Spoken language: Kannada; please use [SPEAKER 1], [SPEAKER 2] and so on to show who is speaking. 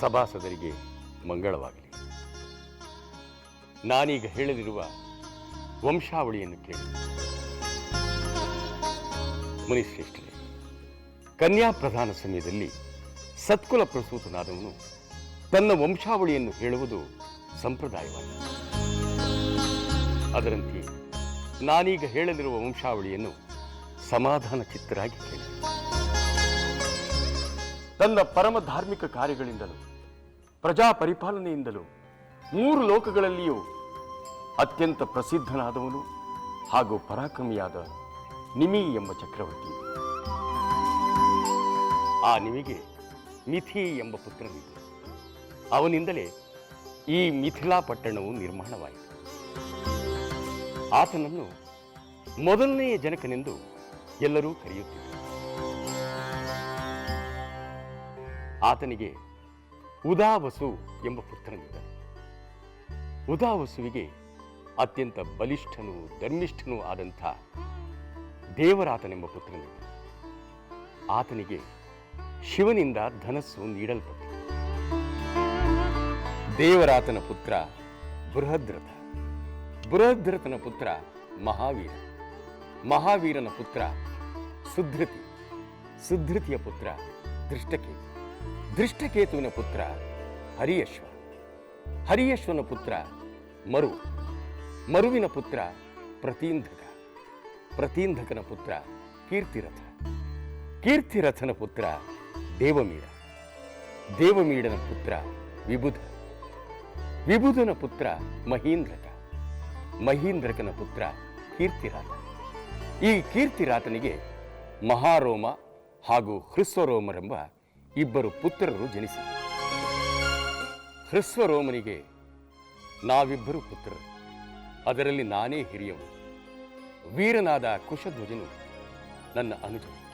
[SPEAKER 1] ಸಭಾಸದರಿಗೆ ಮಂಗಳವಾಗಲಿ. ನಾನೀಗ ಹೇಳಲಿರುವ ವಂಶಾವಳಿಯನ್ನು ಕೇಳಿ. ಮುನಿಶ್ರೇಷ್ಠರೇ ಕನ್ಯಾ ಪ್ರಧಾನ ಸಮಯದಲ್ಲಿ ಸತ್ಕುಲ ಪ್ರಸೂತನಾದವನು ತನ್ನ ವಂಶಾವಳಿಯನ್ನು ಹೇಳುವುದು ಸಂಪ್ರದಾಯವಾಗಿದೆ. ಅದರಂತೆ ನಾನೀಗ ಹೇಳಲಿರುವ ವಂಶಾವಳಿಯನ್ನು ಸಮಾಧಾನ ಚಿತ್ತರಾಗಿ ಕೇಳಿ. ತನ್ನ ಪರಮ ಧಾರ್ಮಿಕ ಕಾರ್ಯಗಳಿಂದಲೂ ಪ್ರಜಾ ಪರಿಪಾಲನೆಯಿಂದಲೂ ಮೂರು ಲೋಕಗಳಲ್ಲಿಯೂ ಅತ್ಯಂತ ಪ್ರಸಿದ್ಧನಾದವನು ಹಾಗೂ ಪರಾಕ್ರಮಿಯಾದ ನಿಮಿ ಎಂಬ ಚಕ್ರವರ್ತಿ. ಆ ನಿಮಿಗೆ ಮಿಥಿ ಎಂಬ ಪುತ್ರನಿದ್ದ. ಅವನಿಂದಲೇ ಈ ಮಿಥಿಲಾ ಪಟ್ಟಣವು ನಿರ್ಮಾಣವಾಯಿತು. ಆತನನ್ನು ಮೊದಲನೆಯ ಜನಕನೆಂದು ಎಲ್ಲರೂ ಕರೆಯುತ್ತಿದ್ದರು. ಆತನಿಗೆ ಉದಾವಸು ಎಂಬ ಪುತ್ರನಿದ್ದ ಉದಾವಸುವಿಗೆ ಅತ್ಯಂತ ಬಲಿಷ್ಠನೂ ಧರ್ಮಿಷ್ಠನೂ ಆದಂಥ ದೇವರಾತನೆಂಬ ಪುತ್ರನಿದ್ದ ಆತನಿಗೆ ಶಿವನಿಂದ ಧನಸ್ಸು ನೀಡಲ್ಪಟ್ಟ ದೇವರಾತನ ಪುತ್ರ ಬೃಹದ್ರಥ. ಬೃಹದ್ರಥನ ಪುತ್ರ ಮಹಾವೀರ. ಮಹಾವೀರನ ಪುತ್ರ ಸುಧೃತಿ. ಸುಧೃತಿಯ ಪುತ್ರ ದೃಷ್ಟಕೇತು ದೃಷ್ಟಕೇತುವಿನ ಪುತ್ರ ಹರಿಯಶ್ವ. ಹರಿಯಶ್ವನ ಪುತ್ರ ಮರು. ಮರುವಿನ ಪುತ್ರ ಪ್ರತೀಂಧಕ. ಪ್ರತೀಂಧಕನ ಪುತ್ರ ಕೀರ್ತಿರಥ. ಕೀರ್ತಿರಥನ ಪುತ್ರ ದೇವಮೀಡ ದೇವಮೀಡನ ಪುತ್ರ ವಿಬುಧ. ವಿಬುಧನ ಪುತ್ರ ಮಹೀಂದ್ರಕ. ಮಹೀಂದ್ರಕನ ಪುತ್ರ ಕೀರ್ತಿರಾತ. ಈ ಕೀರ್ತಿರಾತನಿಗೆ ಮಹಾರೋಮ ಹಾಗೂ ಹೃಸ್ವರೋಮರೆಂಬ ಇಬ್ಬರು ಪುತ್ರರು ಜನಿಸಿದರು ಹೃಸ್ವರೋಮನಿಗೆ ನಾವಿಬ್ಬರು ಪುತ್ರರು. ಅದರಲ್ಲಿ ನಾನೇ ಹಿರಿಯವನು ವೀರನಾದ ಕುಶಧ್ವಜನು ನನ್ನ ಅನುಜನು.